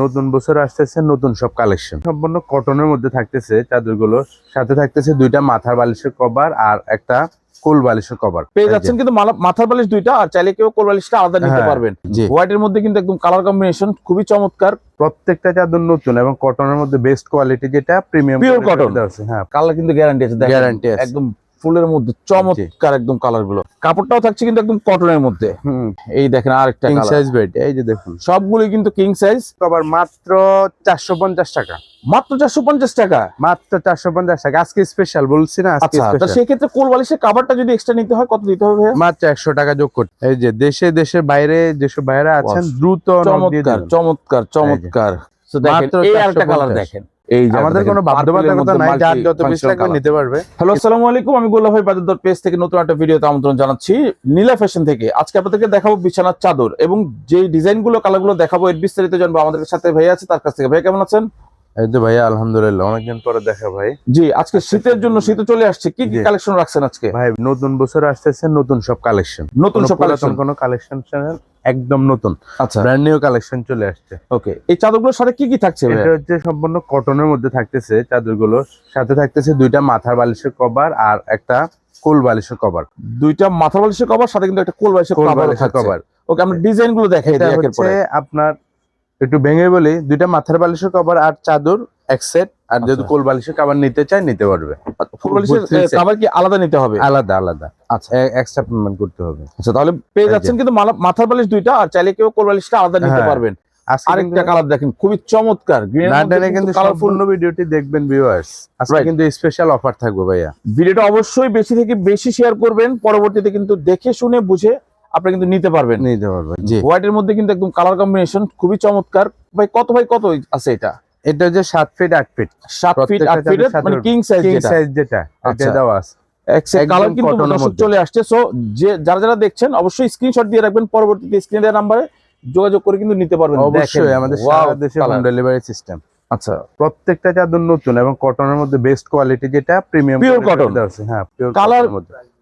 নতুন বছর আসতেছে নতুন সব কালেকশন সম্পূর্ণ কটনের মধ্যে থাকতেছে চাদরগুলো। সাথে থাকতেছে দুইটা মাথার বালিশের কভার আর একটা কোল বালিশের কভার পেয়ে যাচ্ছেন কিন্তু মাথার বালিশ দুইটা আর চাইলে কেউ কোল বালিশটা আলাদা নিতে হ্যাঁ, পারবেন। জি। হোয়াইটের মধ্যে কিন্তু একদম কালার কম্বিনেশন খুবই চমৎকার। প্রত্যেকটা চাদর নতুন এবং কটনের মধ্যে বেস্ট কোয়ালিটি যেটা প্রিমিয়াম Pure cotton। হ্যাঁ। কালার কিন্তু গ্যারান্টি আছে আছে। একদম ফুলের মধ্যে চমৎকার একদম কালারগুলো। কাপড়টাও থাকছে কিন্তু একদম কটনের মধ্যে। এই দেখেন আরেকটা কিং সাইজ বেড এই যে দেখুন। সবগুলো কিন্তু কিং সাইজ কভার মাত্র চারশো পঞ্চাশ টাকা। মাত্র চারশো পঞ্চাশ টাকা? মাত্র চারশো পঞ্চাশ টাকা। আজকে স্পেশাল বলছি না আচ্ছা তা স্পেশাল সেই ক্ষেত্রে কোল বালিশের কাভারটা যদি এক্সট্রা নিতে হয় কত দিতে হবে মাত্র একশো টাকা যোগ করতে। এই যে দেশে দেশের বাইরে যেসব বাইরে আছেন দ্রুত চমৎকার চমৎকার চমৎকার। দেখেন এই আরেকটা কালার দেখেন। এই আমাদের কোনো বাধ্যবাধকতা নাই যার যত পিস লাগবে নিতে পারবে। হ্যালো আসসালামু আলাইকুম আমি গোল্লা ভাই বাজার পেজ থেকে নতুন একটা ভিডিওতে আমন্ত্রণ জানাচ্ছি। নীলা ফ্যাশন থেকে। আজকে আপনাদেরকে দেখাবো বিছানার চাদর এবং যে ডিজাইনগুলো কালারগুলো দেখাবো এর বিস্তারিত জানব আমাদের সাথে ভাই আছে তার কাছ থেকে। ভাই কেমন আছেন? এই তো ভাইয়া আলহামদুলিল্লাহ অনেকদিন পরে দেখা ভাই। জি আজকে শীতের জন্য শীত চলে আসছে। কি কি কালেকশন রাখছেন আজকে? ভাই নতুন বছর আসতেছে নতুন সব কালেকশন নতুন সব কালেকশন কোনো কালেকশন একদম নতুন। আচ্ছা। ব্র্যান্ড নিউ কালেকশন চলে আসছে। ওকে এই চাদরগুলোর সাথে কি কি থাকছে এটা হচ্ছে সম্পূর্ণ কটনের মধ্যে থাকতেছে চাদরগুলো সাথে থাকতেছে দুইটা মাথার বালিশের কভার আর একটা কোল বালিশের কভার দুইটা মাথার বালিশের কভার সাথে কিন্তু একটা কোল বালিশের কভার ওকে আমরা ডিজাইনগুলো দেখাই দিই আপনার একটু ভেঙে বলি দুইটা মাথার বালিশের কভার আর চাদর এক সেট আর যদি আচ্ছা। কোল বালিশের কভার নিতে চায় নিতে পারবে। ফুল বালিশের কভার কি আলাদা নিতে হবে? আলাদা আলাদা। আচ্ছা। এক্সট্রা পেমেন্ট করতে হবে। আচ্ছা তাহলে পেয়ে যাচ্ছেন কিন্তু মাথার বালিশ দুইটা আর চাইলে কেউ কোল বালিশটা আলাদা নিতে হ্যাঁ। পারবেন। আরেকটা কালার দেখেন খুবই চমৎকার। কিন্তু সম্পূর্ণ ভিডিওটি দেখবেন ভিউয়ার্স আজকে কিন্তু স্পেশাল অফার থাকবে ভাইয়া। ভিডিওটা অবশ্যই বেশি থেকে বেশি শেয়ার করবেন পরবর্তীতে কিন্তু দেখে শুনে বুঝে আপনি কিন্তু নিতে পারবেন। নিতে পারবে জি। হোয়াইটের মধ্যে কিন্তু একদম কালার কম্বিনেশন খুবই চমৎকার। ভাই কত ভাই কত আছে এটা? এটা হচ্ছে সাত ফিট আট ফিট সাত ফিট প্রত্যেকটা আট ফিটের মানে কিং সাইজ কিং সাইজ যেটা। এটা আচ্ছা। দেওয়া আছে। কালার কিন্তু। চলে আসছে। সো যে যারা যারা দেখছেন অবশ্যই স্ক্রিনশট দিয়ে রাখবেন পরবর্তীতে স্ক্রিনে দেওয়া নাম্বারে যোগাযোগ করে কিন্তু নিতে পারবেন। অবশ্যই আমাদের সারা দেশে হোম ডেলিভারি সিস্টেম আচ্ছা প্রত্যেকটা চাদর নতুন এবং কটনের মধ্যে বেস্ট কোয়ালিটি যেটা প্রিমিয়াম Pure cotton। হ্যাঁ পিওর Colour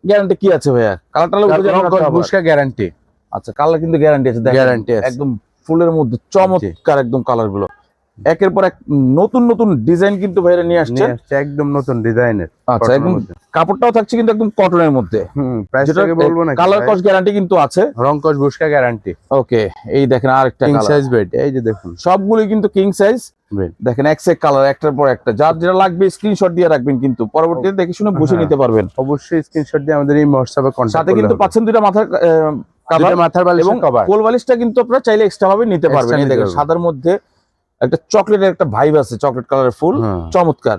গ্যারান্টি কি আছে ভাইয়া? কালার টালার বুশকা গ্যারান্টি আচ্ছা কালার কিন্তু গ্যারান্টি আছে গ্যারান্টি আছে। একদম ফুলের মধ্যে চমৎকার একদম কালারগুলো একের পর এক নতুন নতুন ডিজাইন কিন্তু ভাইরা নিয়ে আসছে একদম নতুন ডিজাইনের আচ্ছা একদম কাপড়টাও থাকছে কিন্তু একদম কটনের মধ্যে। হুম প্রাইস যেটা থেকে বলব না কালার কস গ্যারান্টি কিন্তু আছে। রংকশ বুশকা গ্যারান্টি ওকে এই দেখেন আরেকটা কিং সাইজ বেড এই যে দেখুন। সবগুলো কিন্তু কিং সাইজ দেখেন এক সেক কালার একটার পর একটা। যার যেটা লাগবে স্ক্রিনশট দিয়ে রাখবেন কিন্তু। পরবর্তীতে দেখে শুনে বুঝে হ্যাঁ। নিতে পারবেন। অবশ্যই স্ক্রিনশট দিয়ে আমাদের এই হোয়াটসঅ্যাপে কন্টাক্ট সাথে কিন্তু পাচ্ছেন দুইটা মাথার কাভার মাথার বালিশ এবং কোল বালিশটা কিন্তু আপনারা চাইলে এক্সট্রা ভাবে নিতে পারবেন। এই দেখেন সাদার মধ্যে একটা চকলেটের একটা ভাইব আছে চকলেট কালারের ফুল। চমৎকার।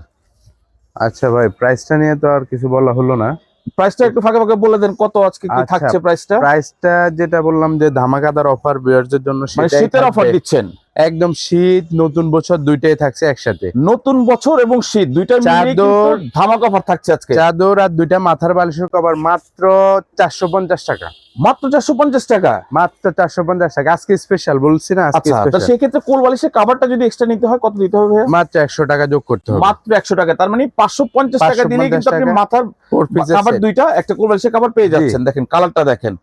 আচ্ছা ভাই প্রাইসটা নিয়ে তো আর কিছু বলা হলো না। প্রাইসটা একটু ফাঁকা ফাঁকা বলে দেন কত আজকে কি আচ্ছা, থাকছে প্রাইসটা প্রাইসটা যেটা বললাম যে ধামাকাদার অফার বিয়ারদের জন্য মানে শীতের অফার দিচ্ছেন। একদম শীত নতুন বছর দুইটাই থাকছে একসাথে। নতুন বছর এবং শীত দুইটা চাদর, ধামাক অফার থাকছে আজকে। চাদর আর দুইটা মাথার বালিশের কভার মাত্র চারশো পঞ্চাশ টাকা। মাত্র চারশো পঞ্চাশ টাকা? মাত্র চারশো পঞ্চাশ টাকা। আজকে স্পেশাল বলছি না আচ্ছা তা স্পেশাল সেই ক্ষেত্রে কোল বালিশের কাভারটা যদি এক্সট্রা নিতে হয় কত দিতে হবে মাত্র একশো টাকা যোগ করতে হবে। মাত্র একশো টাকা তার মানে পাঁচশো পঞ্চাশ টাকা দিলে কিন্তু আপনি মাথার কাভার দুইটা একটা কোল বালিশের কাভার পেয়ে যাচ্ছেন। দেখেন কালারটা দেখেন।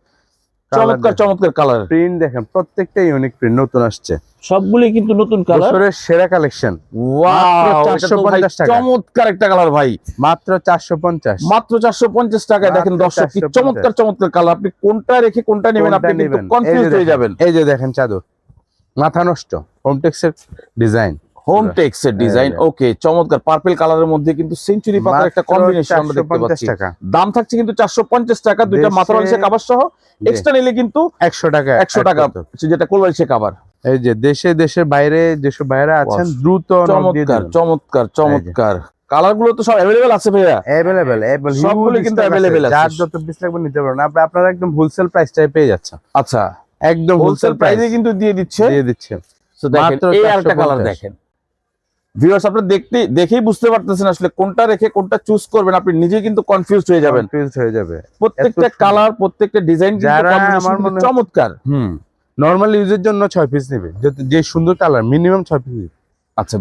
চমৎকার চমৎকার কালার। প্রিন্ট দেখেন প্রত্যেকটা ইউনিক প্রিন্ট নতুন আসছে। সবগুলি কিন্তু নতুন কালার। বছরের সেরা কালেকশন ওয়াও মাত্র 450 টাকা। চমৎকার একটা কালার ভাই। মাত্র চারশো পঞ্চাশ। মাত্র চারশো পঞ্চাশ টাকায় দেখেন দর্শক কি চমৎকার চমৎকার কালার আপনি কোনটা রেখে কোনটা নেবেন আপনি কিন্তু? কনফিউজ হয়ে যাবেন। এই যে দেখেন চাদর। মাথা নষ্ট। হোমটেক্সের ডিজাইন হোম টেক্স এর ডিজাইন ওকে চমৎকার পার্পল কালারের মধ্যে কিন্তু সেঞ্চুরি পাতার একটা কম্বিনেশন আমরা দেখতে পাচ্ছি। দাম থাকছে কিন্তু চারশো পঞ্চাশ টাকা দুইটা দেশে- মাথা বালিশের কাবার সহ এক্সট্রা নিলে কিন্তু একশো টাকা একশো add টাকা যেটা কোল বালিশের কাবার এই যে দেশে দেশের বাইরে যেসব বাইরে আছেন দ্রুত চমৎকার চমৎকার চমৎকার। কালারগুলো তো সব অ্যাভেলেবেল আছে ভাইয়া। অ্যাভেলেবেল সবগুলো কিন্তু available আছে। যার যত পিস লাগবে নিতে পারবেন। আপনি আপনারা একদম হোলসেল প্রাইসটাই পেয়ে যাচ্ছেন। আচ্ছা। একদম হোলসেল প্রাইসে কিন্তু দিয়ে দিচ্ছে। দিয়ে দিচ্ছে। তো দেখেন এই আরেকটা কালার দেখেন। ভিউয়ার্স আপনারা দেখতে দেখেই বুঝতে পারতেছেন আসলে কোনটা রেখে কোনটা চুজ করবেন। আপনি নিজে কিন্তু কনফিউজড হয়ে যাবেন। কনফিউজ হয়ে যাবে। প্রত্যেকটা কালার প্রত্যেকটা ডিজাইন কিন্তু চমৎকার। হুম। নরমাল ইউজের জন্য ছয় পিস নেবে। যে সুন্দর কালার মিনিমাম ছয় পিস আচ্ছা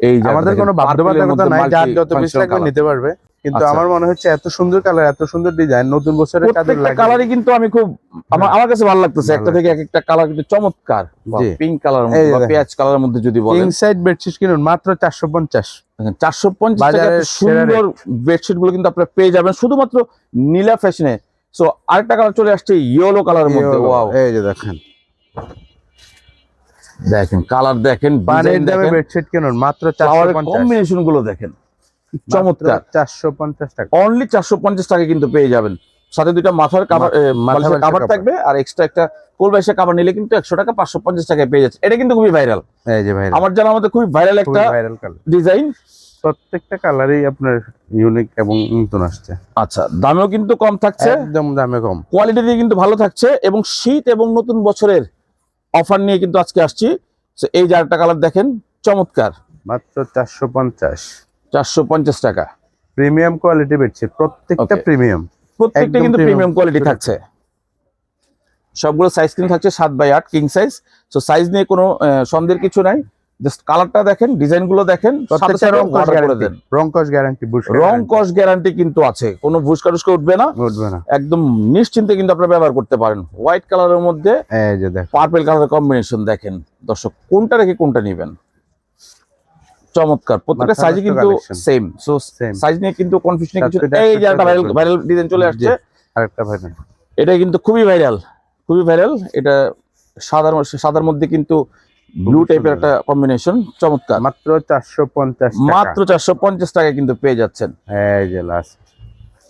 এই আমাদের কোনো বাধ্যবাধকতা নাই যার যত পিস লাগবে নিতে পারবে। কিন্তু আচ্ছা। আমার মনে হচ্ছে এত সুন্দর কালার এত সুন্দর ডিজাইন নতুন বছরের প্রত্যেকটা লাগে কালারই কিন্তু আমি খুব আমার আমার কাছে ভালো লাগতেছে। একটা থেকে এক একটা কালার কিন্তু চমৎকার। পিঙ্ক কালার বা পেঁয়াজ কালারের মধ্যে যদি বলেন। কিং সাইড বেডশিট কিনুন মাত্র চারশো পঞ্চাশ। চারশো পঞ্চাশ টাকা এত সুন্দর বেডশিটগুলো কিন্তু আপনারা পেয়ে যাবেন। শুধুমাত্র নীলা ফ্যাশনে সো আরেকটা কালার চলে আসছে ইয়েলো কালারের মধ্যে। ওয়াও এই যে দেখেন। দেখেন কালার দেখেন পানির দামে বেডশিট কিনুন মাত্র চারশো ফ্লাওয়ারের পঞ্চাশ। কম্বিনেশনগুলো দেখেন। চমৎকার। চারশো পঞ্চাশ টাকা। অনলি চারশো পঞ্চাশ টাকা কিন্তু পেয়ে যাবেন। সাথে দুইটা মাথার কাভার মাথা কাভার থাকবে। আর এক্সট্রা একটা কোল বাইশের কাভার নিলে কিন্তু একশো টাকা পাঁচশো পঞ্চাশ টাকায় পেয়ে যাচ্ছে। এটা কিন্তু খুবই ভাইরাল ভাই আমার জানা মতে খুবই ভাইরাল একটা ডিজাইন প্রত্যেকটা কালারই আপনার ইউনিক এবং নতুন আসছে। আচ্ছা দামেও কিন্তু কম থাকছে। একদম দামে কম। কোয়ালিটি কিন্তু ভালো থাকছে এবং শীত এবং নতুন বছরের অফার নিয়ে কিন্তু আজকে আসছি। এই যে আরেকটা কালার দেখেন চমৎকার। মাত্র চারশো পঞ্চাশ। চারশো পঞ্চাশ টাকা। প্রিমিয়াম কোয়ালিটি বেডশিট প্রত্যেকটা প্রিমিয়াম। প্রত্যেকটা কিন্তু প্রিমিয়াম কোয়ালিটি থাকছে। সবগুলো সাইজ কিন্তু থাকছে সাত বাই আট কিং সাইজ তো সাইজ নিয়ে কোনো সন্দেহের কিছু নাই। জাস্ট কালারটা দেখেন ডিজাইনগুলো দেখেন রং কস গ্যারান্টি রং কস গ্যারান্টি কিন্তু আছে। কোনো ভুসকা টুসকা উঠবে না। উঠবে না। একদম নিশ্চিন্তে কিন্তু আপনারা ব্যবহার করতে পারেন। হোয়াইট কালারের মধ্যে পার্পল কালারের কম্বিনেশন দেখেন। দর্শক কোনটা রেখে কোনটা নেবেন? চমৎকার। প্রত্যেকটা সাইজে কিন্তু সেম সো সাইজ নিয়ে কিন্তু কনফিউশন কিছু এই যে একটা ভাইরাল ভাইরাল ডিজাইন চলে আসছে। আরেকটা ভাই দেন। এটা কিন্তু খুবই ভাইরাল খুবই ভাইরাল এটা সাদার সাদার মধ্যে কিন্তু ব্লু টাইপের একটা কম্বিনেশন চমৎকার। মাত্র চারশো পঞ্চাশ মাত্র চারশো পঞ্চাশ টাকা কিন্তু পেয়ে যাচ্ছেন। এই যে লাস্ট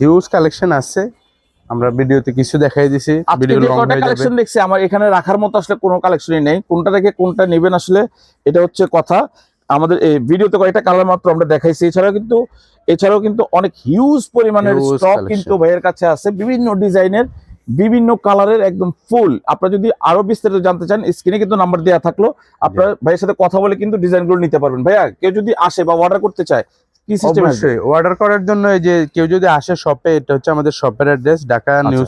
হিউজ কালেকশন আছে। আমরা ভিডিওতে কিছু দেখাই দিছি। ভিডিও লং হয়ে যাবে। কালেকশন দেখছি আমার এখানে রাখার মতো আসলে কোনো কালেকশনই নেই। কোনটা রেখে কোনটা নেবেন আসলে এটা হচ্ছে কথা। আমাদের এই ভিডিওতে কয়েকটা কালার মাত্র আমরা দেখাইছি। এছাড়াও কিন্তু এছাড়াও কিন্তু অনেক হিউজ পরিমাণের স্টক কিন্তু ভাইয়ের কাছে আছে। বিভিন্ন ডিজাইনের বিভিন্ন কালারের একদম ফুল আপনারা যদি আরও বিস্তারিত জানতে চান স্ক্রিনে কিন্তু নাম্বার দেওয়া থাকল। আপনার ভাইয়ের সাথে কথা বলে কিন্তু ডিজাইনগুলো নিতে পারবেন। ভাইয়া কেউ যদি আসে বা অর্ডার করতে চায় কি সিস্টেম অবশ্যই। অর্ডার করার জন্য এই যে কেউ যদি আসে শপে এটা হচ্ছে আমাদের শপের address Dhaka new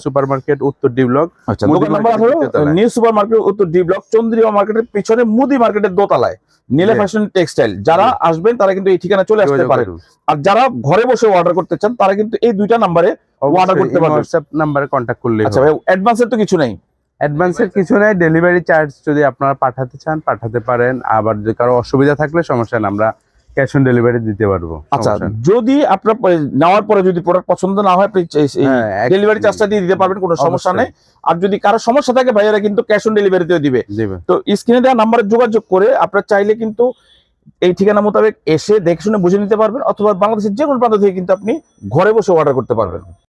Uttara D block আচ্ছা দোকান নাম্বার হলো new super market Uttara D block Chandrima মার্কেটের পিছনে মুদি মার্কেটের দোতলায়। নীলা ফ্যাশন টেক্সটাইল যারা আসবেন তারা কিন্তু এই ঠিকানা চলে আসতে পারে আর যারা ঘরে বসে অর্ডার করতে চান তারা কিন্তু এই দুইটা নাম্বারে অর্ডার করতে পারবেন। হোয়াটসঅ্যাপ নাম্বারে কন্ট্যাক্ট করলে আচ্ছা ভাই অ্যাডভান্সের তো কিছু নাই। অ্যাডভান্সের কিছু নাই। ডেলিভারি চার্জ যদি আপনারা পাঠাতে চান পাঠাতে পারেন। আবার যদি কারও অসুবিধা থাকলে সমস্যা আমরা ক্যাশ অন ডেলিভারি দিতে পারব আচ্ছা যদি আপনার নেওয়ার পরে যদি প্রোডাক্ট পছন্দ না হয় এক- ডেলিভারি চার্জটা দিয়ে দিতে পারবেন কোনো সমস্যা নেই। আর যদি কারও সমস্যা থাকে ভাইয়েরা কিন্তু ক্যাশ অন ডেলিভারিতেও দিবে। তো স্ক্রিনে দেওয়া নাম্বারে যোগাযোগ করে আপনার চাইলে কিন্তু এই ঠিকানা মোতাবেক এসে দেখে শুনে বুঝে নিতে পারবেন অথবা বাংলাদেশের যে কোনো প্রান্ত থেকে কিন্তু আপনি ঘরে বসে অর্ডার করতে পারবেন।